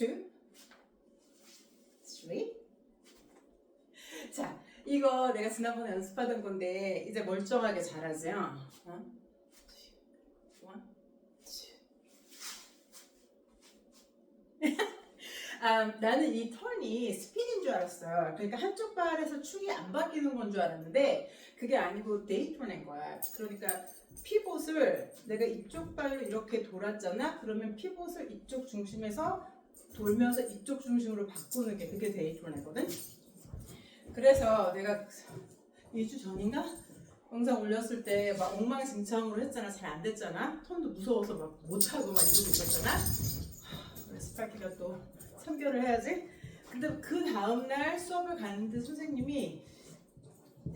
two, three. 자, 이거 내가 지난번에 연습하던 건데 이제 멀쩡하게 two. 아, 나는 이 턴이 스핀인 줄 알았어요. 그러니까 한쪽 발에서 축이 안 바뀌는 건 줄 알았는데 그게 아니고 데이톤인 거야. 그러니까 피봇을 내가 이쪽 발로 이렇게 돌았잖아. 그러면 피봇을 이쪽 중심에서 돌면서 이쪽 중심으로 바꾸는 게 그게 데이톤이거든. 그래서 내가 2주 전인가 영상 올렸을 때 막 엉망진창으로 했잖아. 잘 안 됐잖아. 톤도 무서워서 막 못 하고 막 이러고 있었잖아. 하, 스파키가 또 3개월을 해야지. 근데 그 다음날 수업을 갔는데 선생님이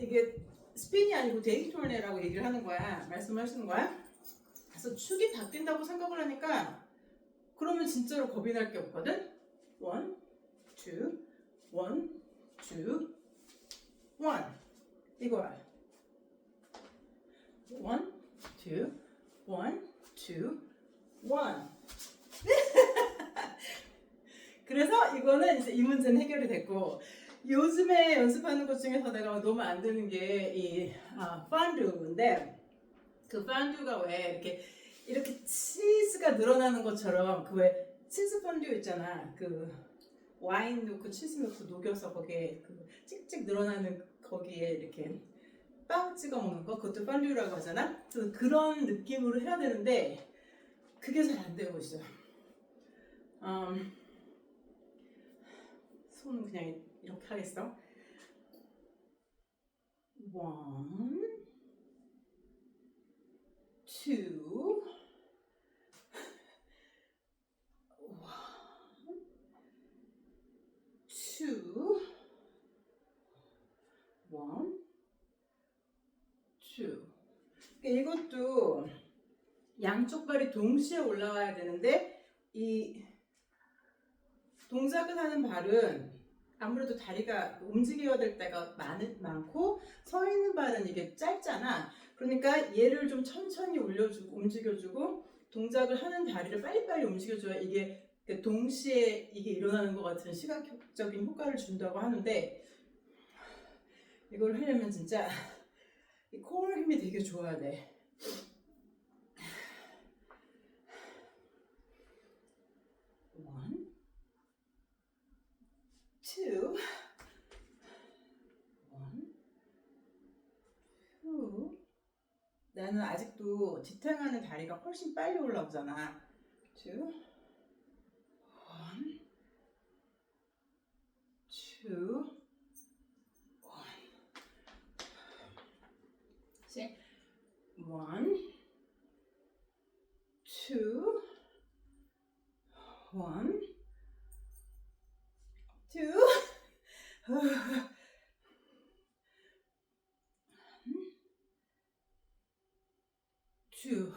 이게 스핀이 아니고 데이톤이라고 얘기를 하는 거야. 말씀하시는 거야. 그래서 축이 바뀐다고 생각을 하니까 그러면 진짜로 겁이 날 게 없거든. 원, 투, 원, 투, 원. 이거야. 원, 투, 원, 투, 원. 그래서 이거는 이제 이 문제는 해결이 됐고 요즘에 연습하는 것 중에서 내가 너무 안 되는 게이 아, 판두인데 그 판두가 왜 이렇게 이렇게 치즈가 늘어나는 것처럼 그 왜 치즈 판두 있잖아 그 와인 넣고 치즈 넣고 녹여서 거기에 그 찍찍 늘어나는 거기에 이렇게 빵 찍어 먹는 거 그것도 판두라고 하잖아 그래서 그런 느낌으로 해야 되는데 그게 잘 안 되고 있어. 음, 손은 그냥 이렇게 하겠어. One, two, two, one, two. 그러니까 이것도 양쪽 발이 동시에 올라와야 되는데 이 동작을 하는 발은 아무래도 다리가 움직여야 될 때가 많, 많고 서 있는 발은 이게 짧잖아. 그러니까 얘를 좀 천천히 올려주고 움직여주고 동작을 하는 다리를 빨리빨리 움직여줘야 이게 그 동시에 이게 일어나는 것 같은 시각적인 효과를 준다고 하는데 이걸 하려면 진짜 이 코어 힘이 되게 좋아야 돼. One, two, one, two. 나는 아직도 지탱하는 다리가 훨씬 빨리 올라오잖아. Two, one, two, one. 시 one, two, one, two, two.